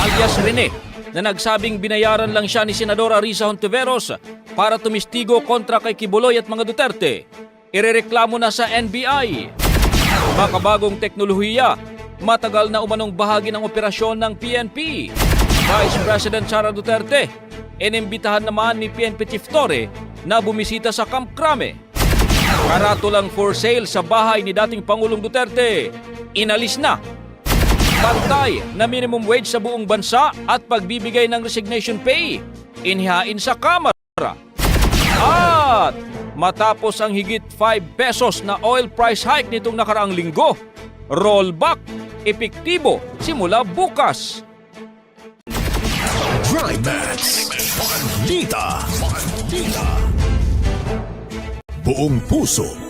alias Rene, na nagsabing binayaran lang siya ni Senadora Risa Hontiveros para tumistigo kontra kay Kibuloy at mga Duterte. Irereklamo na sa NBI. Makabagong teknolohiya, matagal na umanong bahagi ng operasyon ng PNP. Vice President Sara Duterte, inimbitahan naman ni PNP Chief Torre na bumisita sa Camp Crame. Karatulang for sale sa bahay ni dating Pangulong Duterte. Inalis na. Pantay na minimum wage sa buong bansa at pagbibigay ng resignation pay. Inihain sa Kamara. At matapos ang higit 5 pesos na oil price hike nitong nakaraang linggo, rollback, epektibo simula bukas. Drive Max. Balita. Buong puso.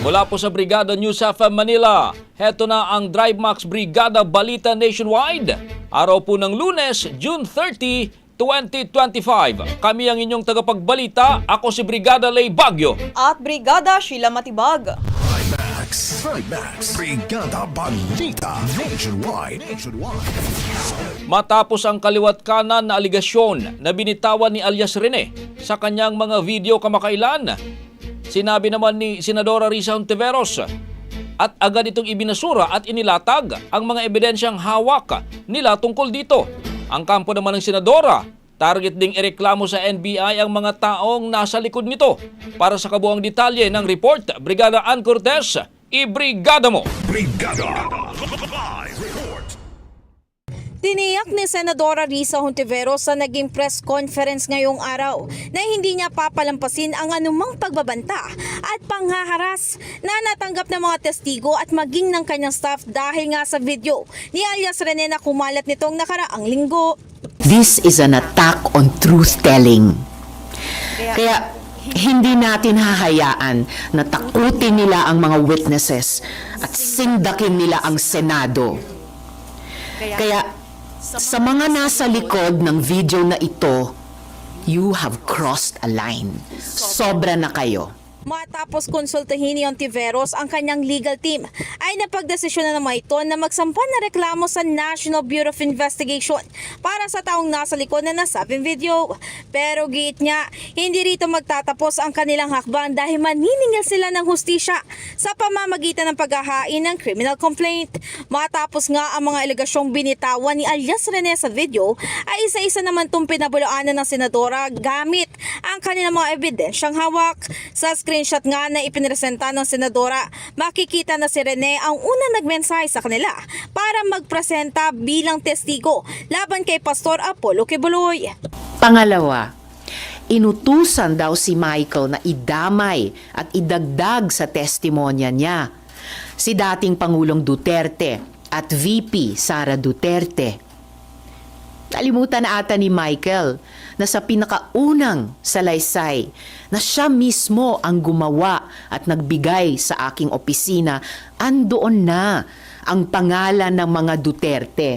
Mula po sa Brigada News FM Manila, heto na ang Drive Max Brigada Balita Nationwide. Araw po ng lunes, June 30, 2025. Kami ang inyong tagapagbalita. Ako si Brigada Lay Bagyo. at Brigada Sheila Matibag. Drive Max. Drive Max. Brigada Balita Nationwide. Nationwide. Matapos ang kaliwat kanan na aligasyon na binitawan ni alias Rene sa kanyang mga video kamakailan, sinabi naman ni Senadora Risa Hontiveros at agad itong ibinasura at inilatag ang mga ebidensyang hawak nila tungkol dito. Ang kampo naman ng Senadora, target ding ireklamo sa NBI ang mga taong nasa likod nito. Para sa kabuang detalye ng report, Brigada Ann Cortez, ibrigada mo! Brigada. Tiniyak ni Senadora Risa Hontiveros sa naging press conference ngayong araw na hindi niya papalampasin ang anumang pagbabanta at panghaharas na natanggap ng mga testigo at maging ng kanyang staff dahil nga sa video ni alias Rene na kumalat nitong nakaraang linggo. This is an attack on truth-telling. Kaya hindi natin hahayaan na takutin nila ang mga witnesses at sindakin nila ang Senado. Kaya sa mga nasa likod ng video na ito, you have crossed a line. Sobra na kayo. Matapos konsultahin ni Ontiveros ang kanyang legal team, ay napagdesisyon na naman ito na magsampan na reklamo sa National Bureau of Investigation para sa taong nasa likod na nasabing video. Pero giit niya, hindi rito magtatapos ang kanilang hakbang dahil maniningil sila ng hustisya sa pamamagitan ng paghahain ng criminal complaint. Matapos nga ang mga alegasyong binitawan ni alias Rene sa video, ay isa-isa naman itong pinabulaanan ng senadora gamit ang kanilang mga ebidensyang hawak. Sa screenshot nga na ipinresenta ng senadora, makikita na si Rene ang unang nagmensahe sa kanila para magpresenta bilang testigo laban kay Pastor Apollo Kibuloy. Pangalawa, inutusan daw si Michael na idamay at idagdag sa testimonya niya si dating Pangulong Duterte at VP Sara Duterte. Nalimutan na ata ni Michael na sa pinakaunang salaysay na siya mismo ang gumawa at nagbigay sa aking opisina, andoon na ang pangalan ng mga Duterte.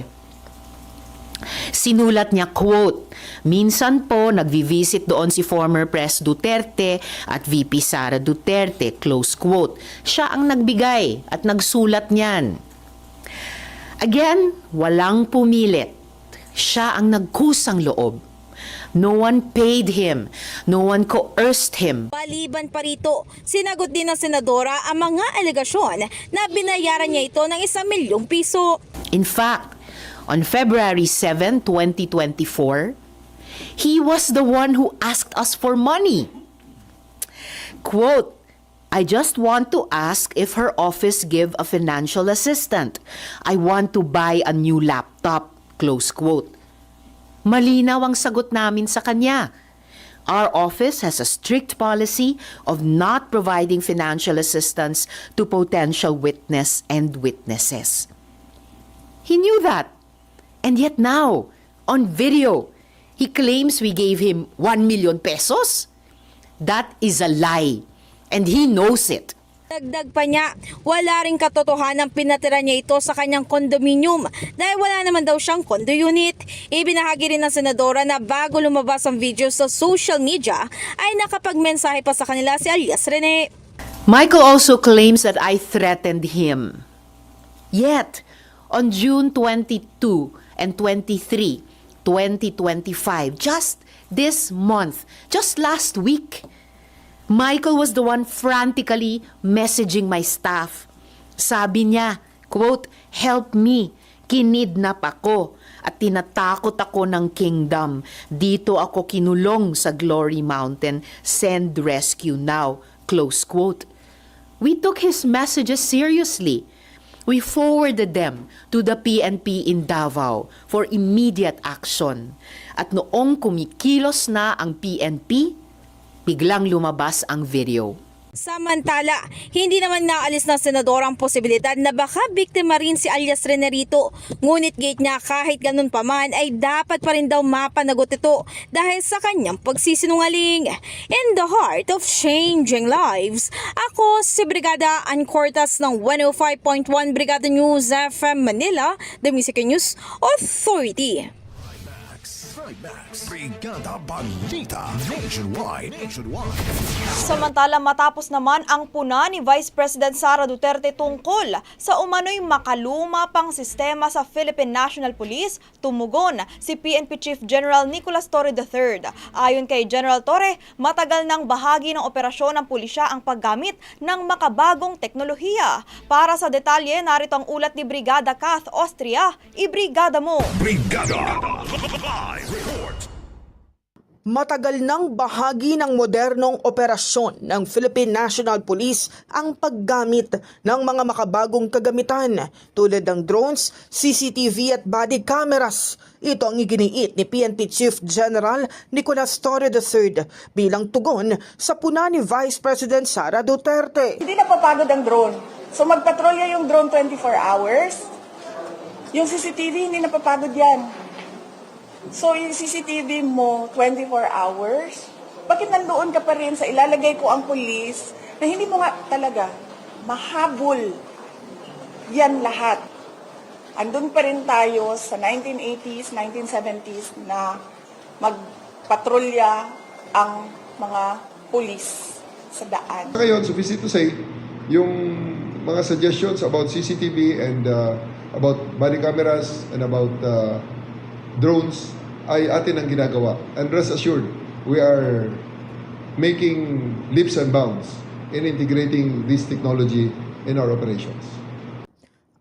Sinulat niya, quote, Minsan po nagvi-visit doon si former Pres Duterte at VP Sara Duterte, close quote. Siya ang nagbigay at nagsulat niyan. Again, walang pumilit. Siya ang nagkusang loob. No one paid him. No one coerced him. Paliban pa rito, sinagot din ng senadora ang mga alegasyon na binayaran niya ito ng isang milyong piso. In fact, on February 7, 2024, he was the one who asked us for money. Quote, I just want to ask if her office give a financial assistant. I want to buy a new laptop. Close quote. Malinaw ang sagot namin sa kanya. Our office has a strict policy of not providing financial assistance to potential witness and witnesses. He knew that. And yet now, on video, he claims we gave him 1 million pesos. That is a lie. And he knows it. Dagdag pa niya, wala ring katotohanan pinatira niya ito sa kanyang kondominium dahil wala naman daw siyang condo unit. Ibinahagi rin ng senadora na bago lumabas ang video sa social media ay nakapagmensahe pa sa kanila si alias Rene. Michael also claims that I threatened him. Yet, on June 22 and 23, 2025, just this month, just last week, Michael was the one frantically messaging my staff. Sabi niya, quote, help me, kinidnap ako at tinatakot ako ng kingdom. Dito ako kinulong sa Glory Mountain. Send rescue now. Close quote. We took his messages seriously. We forwarded them to the PNP in Davao for immediate action. At noong kumikilos na ang PNP, biglang lumabas ang video. Samantala, hindi naman naalis ng senadora ang posibilidad na baka biktima rin si alias Rene rito. Ngunit gate niya kahit ganun pa man ay dapat pa rin daw mapanagot ito dahil sa kanyang pagsisinungaling. In the heart of changing lives, ako si Brigada Ancortas ng 105.1 Brigada News FM Manila, The Music News Authority. Trimax. Brigada Balita. Nationwide. Nationwide. Samantala matapos naman ang puna ni Vice President Sara Duterte tungkol sa umano'y makaluma pang sistema sa Philippine National Police, tumugon si PNP Chief General Nicolas Torre III. Ayon kay General Torre, matagal nang bahagi ng operasyon ng pulisya ang paggamit ng makabagong teknolohiya. Para sa detalye, narito ang ulat ni Brigada Kath Austria. Ibrigada mo! Brigada. Live report. Matagal nang bahagi ng modernong operasyon ng Philippine National Police ang paggamit ng mga makabagong kagamitan tulad ng drones, CCTV at body cameras. Ito ang iginiit ni PNP Chief General Nicolas Torre III bilang tugon sa puna ni Vice President Sara Duterte. Hindi napapagod ang drone. So magpatrolya yung drone 24 hours. Yung CCTV, hindi napapagod yan. So yung CCTV mo 24 hours, bakit nandoon ka pa rin sa ilalagay ko ang pulis na hindi mo nga talaga mahabol yan lahat. Andun pa rin tayo sa 1980s, 1970s na magpatrolya ang mga pulis sa daan. Ngayon, sufficient to say, yung mga suggestions about CCTV and uh, about body cameras and about uh, drones ay atin ang ginagawa. And rest assured, we are making leaps and bounds in integrating this technology in our operations.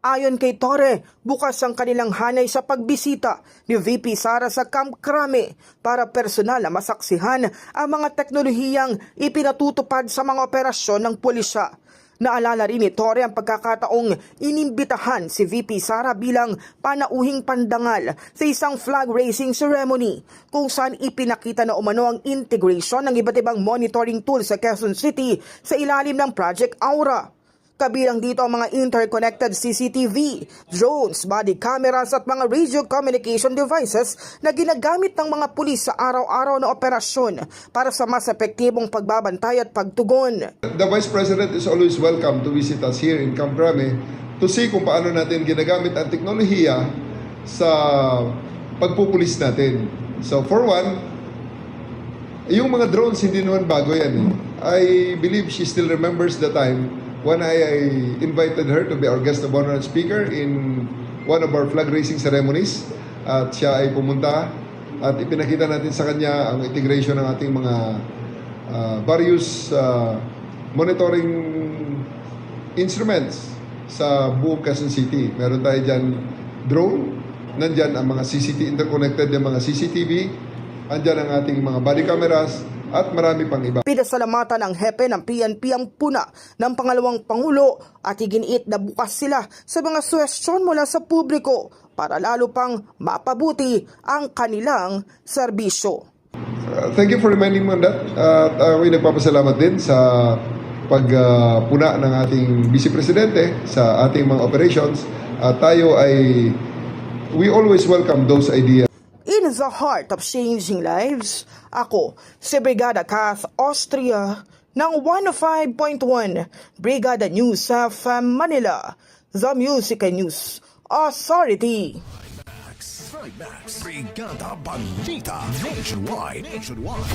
Ayon kay Torre, bukas ang kanilang hanay sa pagbisita ni VP Sara sa Camp Crame para personal na masaksihan ang mga teknolohiyang ipinatutupad sa mga operasyon ng pulisya. Naalala rin ni Torre ang pagkakataong inimbitahan si VP Sara bilang panauhing pandangal sa isang flag raising ceremony kung saan ipinakita na umano ang integration ng iba't ibang monitoring tools sa Quezon City sa ilalim ng Project Aura. Kabilang dito ang mga interconnected CCTV, drones, body cameras at mga radio communication devices na ginagamit ng mga pulis sa araw-araw na operasyon para sa mas epektibong pagbabantay at pagtugon. The Vice President is always welcome to visit us here in Camp Crame to see kung paano natin ginagamit ang teknolohiya sa pagpupulis natin. So for one, yung mga drones hindi naman bago yan. Eh. I believe she still remembers the time when I, I invited her to be our guest of honor and speaker in one of our flag raising ceremonies. At siya ay pumunta at ipinakita natin sa kanya ang integration ng ating mga uh, various uh, monitoring instruments sa buong Quezon City. Meron tayo dyan drone, nandyan ang mga CCTV, interconnected ng mga CCTV, andyan ang ating mga body cameras, at marami pang iba. Pinasalamatan ng hepe ng PNP ang puna ng pangalawang Pangulo at iginiit na bukas sila sa mga suwestyon mula sa publiko para lalo pang mapabuti ang kanilang serbisyo. Uh, thank you for reminding me on that. At uh, ako'y nagpapasalamat din sa pagpuna ng ating Vice Presidente sa ating mga operations. At tayo ay, we always welcome those ideas. In the heart of changing lives, ako si Brigada Kath Austria ng 105.1 Brigada News of Manila, The Music and News Authority. Trimax, Brigada Balita, Nationwide, Nationwide.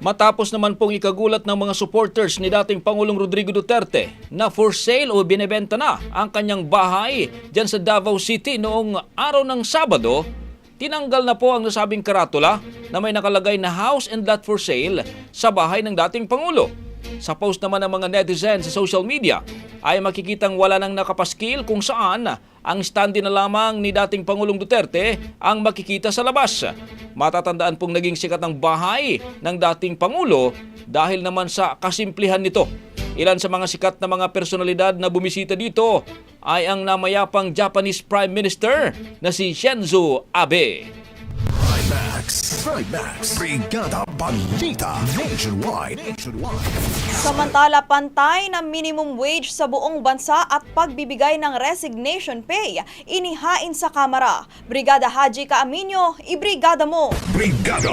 Matapos naman pong ikagulat ng mga supporters ni dating Pangulong Rodrigo Duterte na for sale o binebenta na ang kanyang bahay dyan sa Davao City noong araw ng Sabado, tinanggal na po ang nasabing karatula na may nakalagay na house and lot for sale sa bahay ng dating Pangulo. Sa post naman ng mga netizens sa social media ay makikitang wala nang nakapaskil kung saan ang standi na lamang ni dating Pangulong Duterte ang makikita sa labas. Matatandaan pong naging sikat ang bahay ng dating Pangulo dahil naman sa kasimplihan nito. Ilan sa mga sikat na mga personalidad na bumisita dito ay ang namayapang Japanese Prime Minister na si Shinzo Abe. Trimax, Trimax, Brigada Balita, Nationwide, Nationwide. Samantala, pantay na minimum wage sa buong bansa at pagbibigay ng resignation pay, inihain sa Kamara. Brigada Haji Kaaminyo, ibrigada mo! Brigada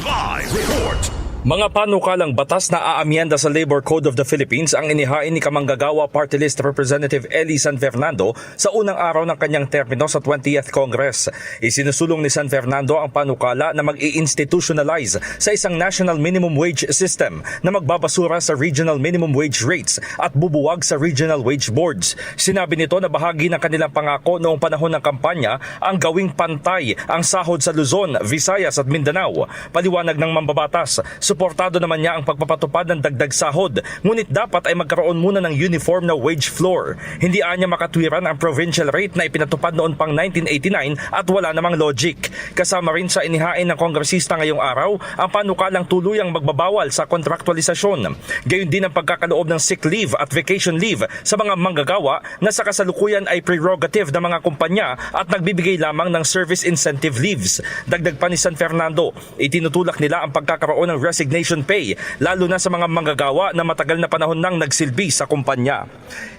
Live Report. Mga panukalang batas na aamyenda sa Labor Code of the Philippines ang inihain ni Kamanggagawa Party List Representative Eli San Fernando sa unang araw ng kanyang termino sa 20th Congress. Isinusulong ni San Fernando ang panukala na mag-i-institutionalize sa isang national minimum wage system na magbabasura sa regional minimum wage rates at bubuwag sa regional wage boards. Sinabi nito na bahagi ng kanilang pangako noong panahon ng kampanya ang gawing pantay ang sahod sa Luzon, Visayas at Mindanao. Paliwanag ng mambabatas, Suportado naman niya ang pagpapatupad ng dagdag sahod, ngunit dapat ay magkaroon muna ng uniform na wage floor. Hindi anya makatwiran ang provincial rate na ipinatupad noon pang 1989 at wala namang logic. Kasama rin sa inihain ng kongresista ngayong araw ang panukalang tuluyang magbabawal sa kontraktualisasyon. Gayon din ang pagkakaloob ng sick leave at vacation leave sa mga manggagawa na sa kasalukuyan ay prerogative ng mga kumpanya at nagbibigay lamang ng service incentive leaves. Dagdag pa ni San Fernando, itinutulak nila ang pagkakaroon ng resignation pay lalo na sa mga manggagawa na matagal na panahon nang nagsilbi sa kumpanya.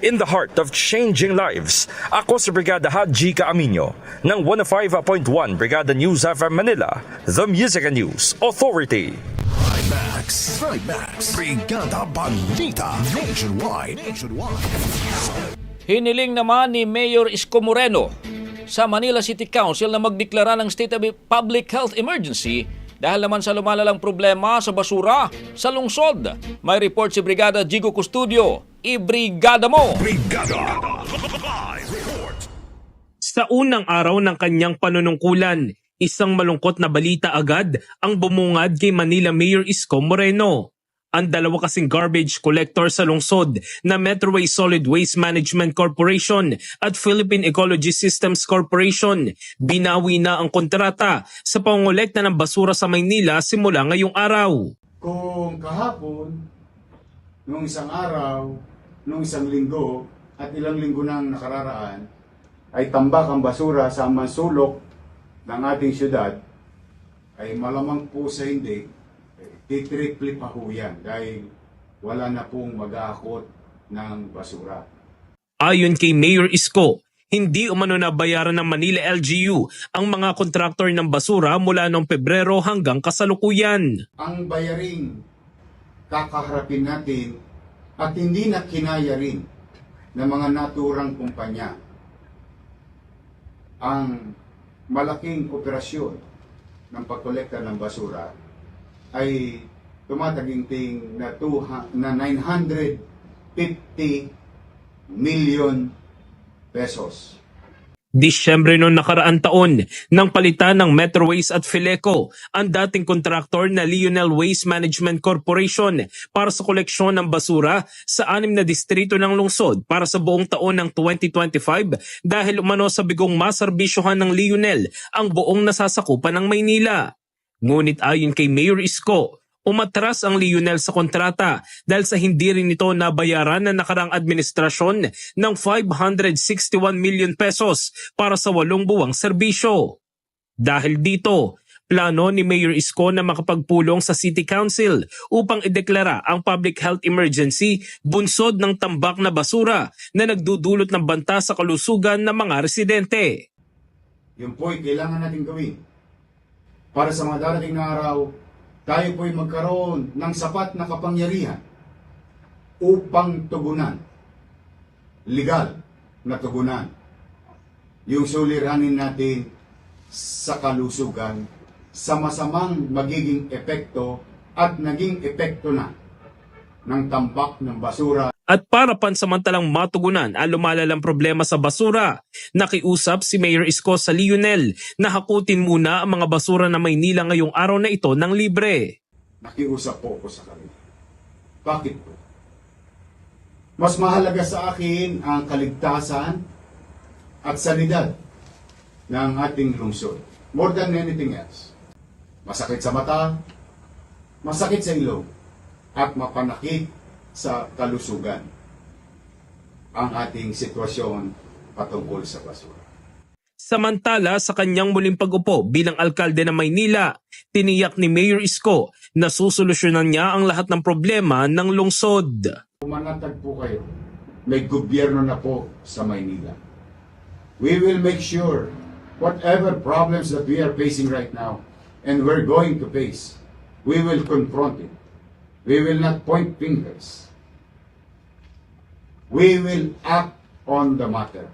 In the heart of changing lives, ako si Brigada Haji Kaaminyo ng 105.1 Brigada News FM Manila, The Music and News Authority. Max, Max, Brigada Balita Nationwide. Nationwide. Hiniling naman ni Mayor Isko Moreno sa Manila City Council na magdeklara ng state of public health emergency dahil naman sa lumalalang problema sa basura sa lungsod. May report si Brigada Jigo Custodio. Ibrigada mo! Brigada. Sa unang araw ng kanyang panunungkulan, isang malungkot na balita agad ang bumungad kay Manila Mayor Isko Moreno. Ang dalawa kasing garbage collector sa lungsod na Metroway Solid Waste Management Corporation at Philippine Ecology Systems Corporation binawi na ang kontrata sa pangolekta ng basura sa Maynila simula ngayong araw. Kung kahapon, nung isang araw, nung isang linggo, at ilang linggo nang nakararaan, ay tambak ang basura sa mansulok ng ating syudad, ay malamang po sa hindi, titriple pa ho yan dahil wala na pong mag-aakot ng basura. Ayon kay Mayor Isko, hindi umano na bayaran ng Manila LGU ang mga kontraktor ng basura mula noong Pebrero hanggang kasalukuyan. Ang bayaring kakaharapin natin at hindi na kinaya rin ng mga naturang kumpanya ang malaking operasyon ng pagkolekta ng basura ay tumataginting na, two, na 950 million pesos. Disyembre noong nakaraan taon nang palitan ng Metro Waste at Fileco ang dating kontraktor na Lionel Waste Management Corporation para sa koleksyon ng basura sa anim na distrito ng lungsod para sa buong taon ng 2025 dahil umano sa bigong maserbisyohan ng Lionel ang buong nasasakupan ng Maynila. Ngunit ayon kay Mayor Isko, umatras ang Lionel sa kontrata dahil sa hindi rin ito nabayaran na nakarang administrasyon ng 561 million pesos para sa walong buwang serbisyo. Dahil dito, plano ni Mayor Isko na makapagpulong sa City Council upang ideklara ang public health emergency bunsod ng tambak na basura na nagdudulot ng banta sa kalusugan ng mga residente. Yun po kailangan natin gawin. Para sa mga darating na araw, tayo po'y magkaroon ng sapat na kapangyarihan upang tugunan, legal na tugunan, yung suliranin natin sa kalusugan sa masamang magiging epekto at naging epekto na ng tambak ng basura At para pansamantalang matugunan ang lumalalang problema sa basura, nakiusap si Mayor Isko sa Lionel na hakutin muna ang mga basura na Maynila ngayong araw na ito ng libre. nakiusap po ako sa kanila. Bakit po? Mas mahalaga sa akin ang kaligtasan at sanidad ng ating lungsod. More than anything else. Masakit sa mata, masakit sa ilong, at mapanakit sa kalusugan ang ating sitwasyon patungkol sa basura. Samantala sa kanyang muling pag-upo bilang alkalde ng Maynila, tiniyak ni Mayor Isko na susolusyonan niya ang lahat ng problema ng lungsod. Pumanatag po kayo. May gobyerno na po sa Maynila. We will make sure whatever problems that we are facing right now and we're going to face, we will confront it. We will not point fingers. We will act on the matter.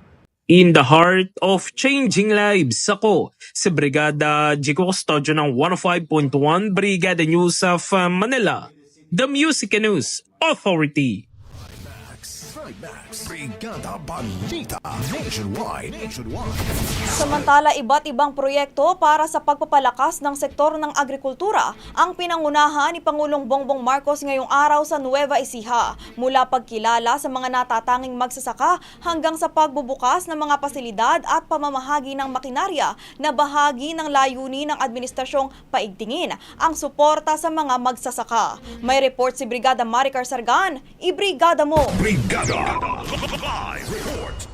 In the heart of changing lives, ako si Brigada Jico Custodio ng 105.1 Brigada News of uh, Manila, the Music and News Authority. Trimax. Brigada Balita. Nationwide. Nationwide. Samantala, iba't ibang proyekto para sa pagpapalakas ng sektor ng agrikultura ang pinangunahan ni Pangulong Bongbong Marcos ngayong araw sa Nueva Ecija. Mula pagkilala sa mga natatanging magsasaka hanggang sa pagbubukas ng mga pasilidad at pamamahagi ng makinarya na bahagi ng layunin ng administrasyong paigtingin ang suporta sa mga magsasaka. May report si Brigada Maricar Sargan, ibrigada mo! Brigada. Live report.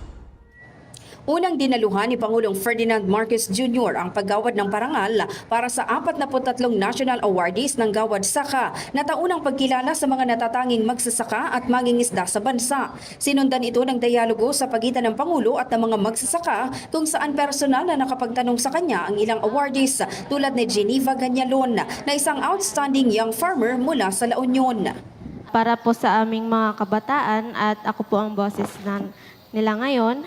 Unang dinaluhan ni Pangulong Ferdinand Marcos Jr. ang paggawad ng parangal para sa 43 national awardees ng Gawad Saka na taunang pagkilala sa mga natatanging magsasaka at mangingisda sa bansa. Sinundan ito ng dialogo sa pagitan ng Pangulo at ng mga magsasaka kung saan personal na nakapagtanong sa kanya ang ilang awardees tulad ni Geneva Ganyalon na isang outstanding young farmer mula sa La Union. Para po sa aming mga kabataan at ako po ang boses ng, nila ngayon.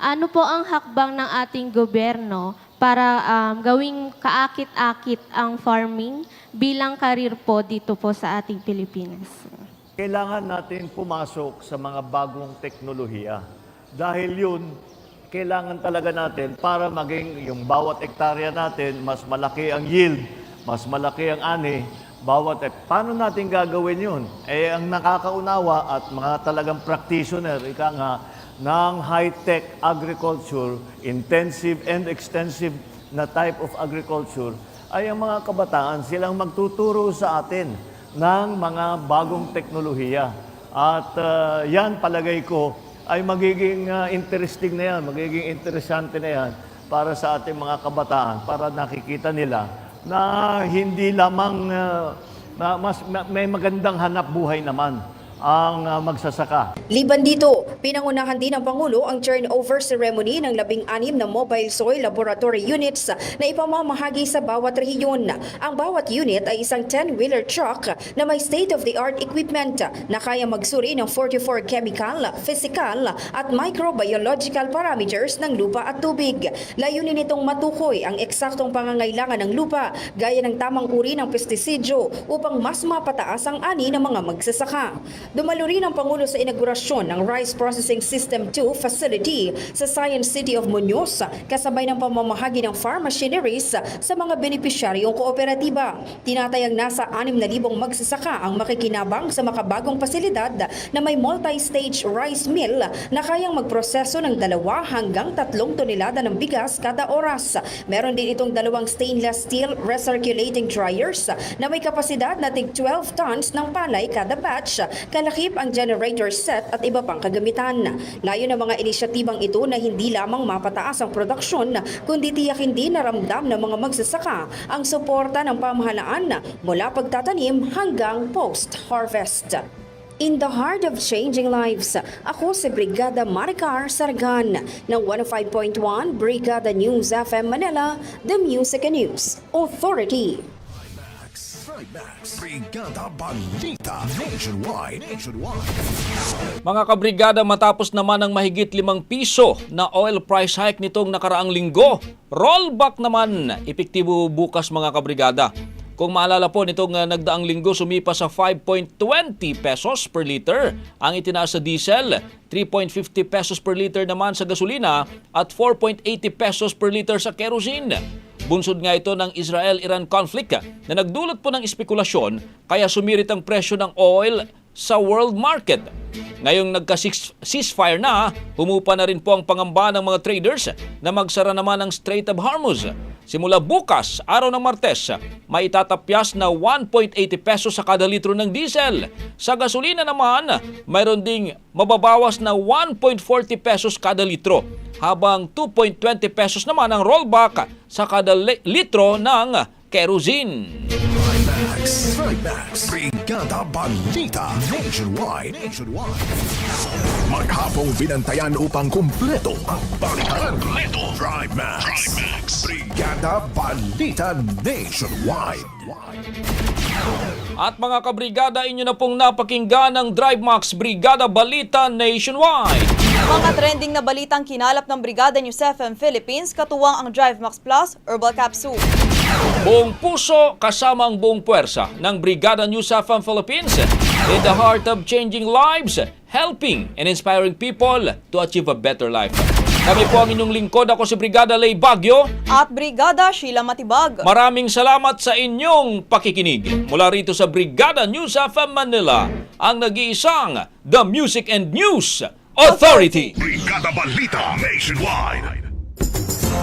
Ano po ang hakbang ng ating gobyerno para um, gawing kaakit-akit ang farming bilang karir po dito po sa ating Pilipinas? Kailangan natin pumasok sa mga bagong teknolohiya. Dahil yun, kailangan talaga natin para maging yung bawat ektarya natin, mas malaki ang yield, mas malaki ang ani, bawat ek- Paano natin gagawin yun? Eh, ang nakakaunawa at mga talagang practitioner, ika nga, ng high-tech agriculture, intensive and extensive na type of agriculture, ay ang mga kabataan silang magtuturo sa atin ng mga bagong teknolohiya. At uh, yan, palagay ko, ay magiging uh, interesting na yan, magiging interesante na yan para sa ating mga kabataan, para nakikita nila na hindi lamang uh, mas, ma- may magandang hanap buhay naman ang uh, magsasaka. Liban dito, pinangunahan din ng Pangulo ang turnover ceremony ng labing-anim na mobile soil laboratory units na ipamamahagi sa bawat rehiyon. Ang bawat unit ay isang 10-wheeler truck na may state-of-the-art equipment na kaya magsuri ng 44 chemical, physical at microbiological parameters ng lupa at tubig. Layunin nitong matukoy ang eksaktong pangangailangan ng lupa gaya ng tamang uri ng pestisidyo upang mas mapataas ang ani ng mga magsasaka. Dumalo rin ang Pangulo sa inaugurasyon ng Rice Processing System 2 facility sa Science City of Muñoz kasabay ng pamamahagi ng farm machineries sa mga benepisyaryong kooperatiba. Tinatayang nasa 6,000 magsasaka ang makikinabang sa makabagong pasilidad na may multi-stage rice mill na kayang magproseso ng dalawa hanggang tatlong tonelada ng bigas kada oras. Meron din itong dalawang stainless steel recirculating dryers na may kapasidad na tig 12 tons ng palay kada batch kalakip ang generator set at iba pang kagamitan. Layo ng mga inisyatibang ito na hindi lamang mapataas ang produksyon, kundi tiyakin din na ramdam ng mga magsasaka ang suporta ng pamahalaan mula pagtatanim hanggang post-harvest. In the heart of changing lives, ako si Brigada Maricar Sargan ng 105.1 Brigada News FM Manila, The Music and News Authority. Trimax. Brigada Balita. Nationwide. Nationwide. Mga kabrigada matapos naman ang mahigit limang piso na oil price hike nitong nakaraang linggo, rollback naman epektibo bukas mga kabrigada. Kung maalala po nitong uh, nagdaang linggo sumipa sa 5.20 pesos per liter ang itinaas sa diesel, 3.50 pesos per liter naman sa gasolina at 4.80 pesos per liter sa kerosene. Bunsod nga ito ng Israel-Iran conflict na nagdulot po ng espekulasyon kaya sumirit ang presyo ng oil sa world market. Ngayong nagka-ceasefire na, humupa na rin po ang pangamba ng mga traders na magsara naman ang Strait of Hormuz. Simula bukas, araw ng Martes, may itatapyas na 1.80 pesos sa kada litro ng diesel. Sa gasolina naman, mayroon ding mababawas na 1.40 pesos kada litro habang 2.20 pesos naman ang rollback sa kada li- litro ng kerosene. Trimax. Trimax. Brigada Balita. Nationwide. Nationwide. Maghapong binantayan upang kumpleto ang balitan. Kumpleto. Trimax. Trimax. Brigada Balita Nationwide. At mga kabrigada, inyo na pong napakinggan ng DriveMax Brigada Balita Nationwide. Mga trending na balitang kinalap ng Brigada News FM Philippines, katuwang ang Drive Max Plus Herbal Capsule. Buong puso kasama ang buong puwersa ng Brigada News FM Philippines in the heart of changing lives, helping and inspiring people to achieve a better life. Kami po ang inyong lingkod. Ako si Brigada Lay Bagyo. At Brigada Sheila Matibag. Maraming salamat sa inyong pakikinig. Mula rito sa Brigada News FM Manila, ang nag-iisang The Music and News Authority. Brigada Balita Nationwide.